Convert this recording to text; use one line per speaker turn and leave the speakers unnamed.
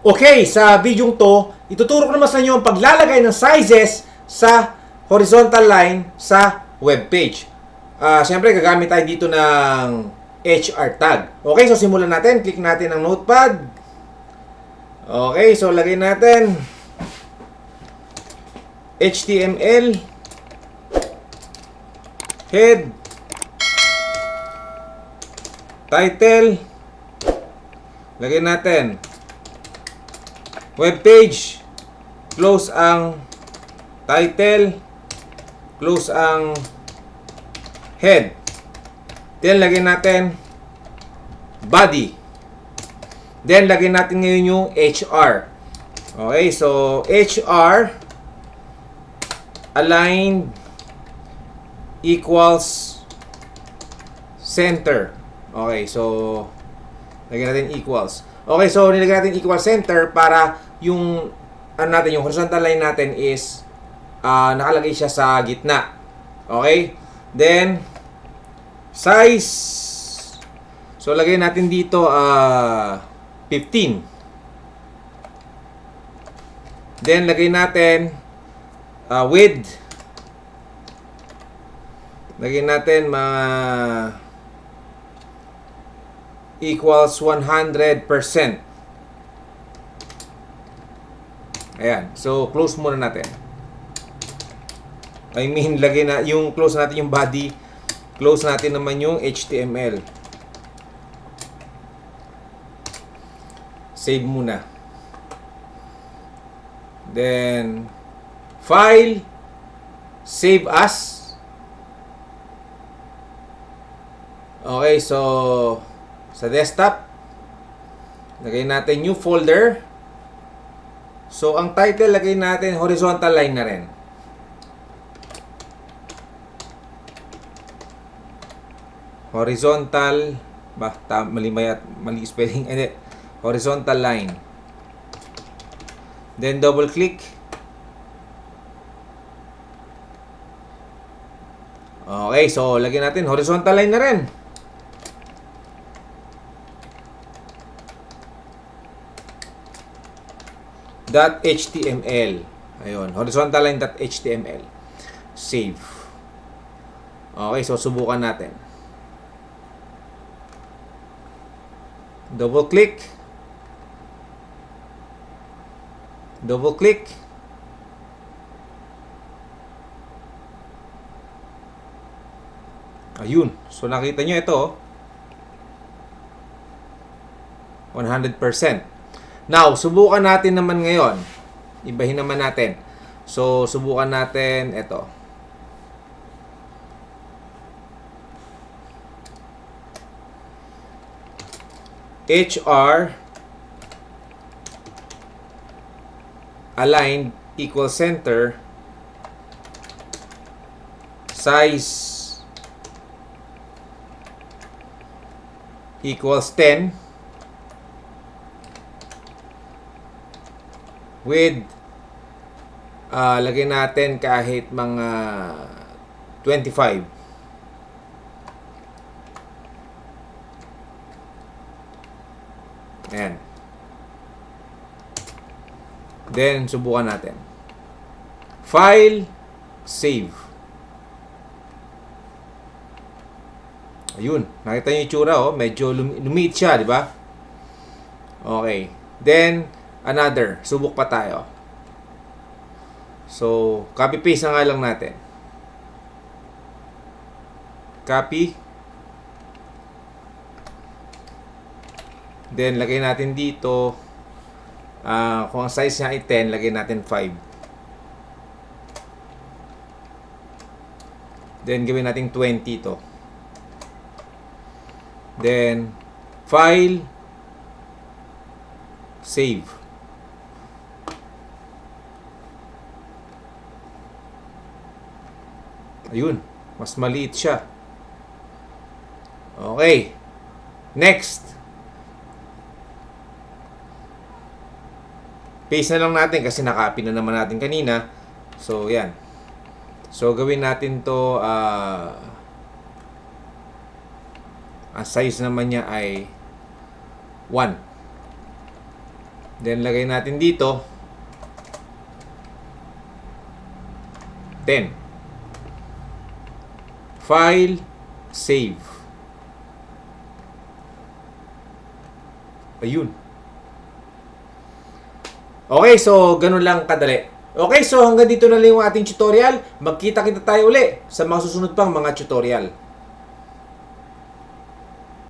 Okay, sa video to, ituturo ko naman sa inyo ang paglalagay ng sizes sa horizontal line sa web page. Ah, Siyempre, gagamit tayo dito ng HR tag. Okay, so simulan natin. Click natin ang notepad. Okay, so lagay natin HTML head title lagay natin web page close ang title. Close ang head. Then lagay natin body. Then lagay natin ngayon yung HR okay so HR aligned equals center. Okay so lagyan natin equals. Okay so nilagyan natin equal center para yung ano natin yung horizontal line natin is ah, nakalagay siya sa gitna. Okay? Then size. So lagay natin dito ah 15 then lagay natin ah, width. Lagyan natin mga equals 100%. Ayan. So, close muna natin. I mean, lagay na, yung close natin yung body, close natin naman yung HTML. Save muna. Then, file, save as. Okay, so, sa desktop, lagay natin new folder. So, ang title, lagay natin horizontal line na rin. Horizontal, ba, tam, mali, may, mali spelling, hindi, horizontal line. Then, double click. Okay, so, lagyan natin horizontal line na rin. .html. Ayun, horizontal line. Save. Okay, so subukan natin. Double click. Double click. Ayun. So nakita nyo ito. oh. 100%. Now, subukan natin naman ngayon. Ibahin naman natin. So, subukan natin ito. HR aligned equal center size equals 10 with ah lagay natin kahit mga 25 Ayan. Then, subukan natin. File, save. Ayun. Nakita niyo yung itsura, oh. Medyo lum- lumiit siya, di ba? Okay. Then, another. Subok pa tayo. So, copy-paste na nga lang natin. Copy. Then, lagay natin dito. ah kung ang size niya ay 10, lagay natin 5. Then, gawin natin 20 to. Then, file, save. Ayun, mas maliit siya. Okay. Next. Paste na lang natin kasi nakapin na naman natin kanina. So, yan. So, gawin natin to ah ang size naman niya ay 1. Then, lagay natin dito. 10. File, save. Ayun. Okay, so ganun lang kadali. Okay, so hanggang dito na lang yung ating tutorial. Magkita-kita tayo uli sa mga susunod pang mga tutorial.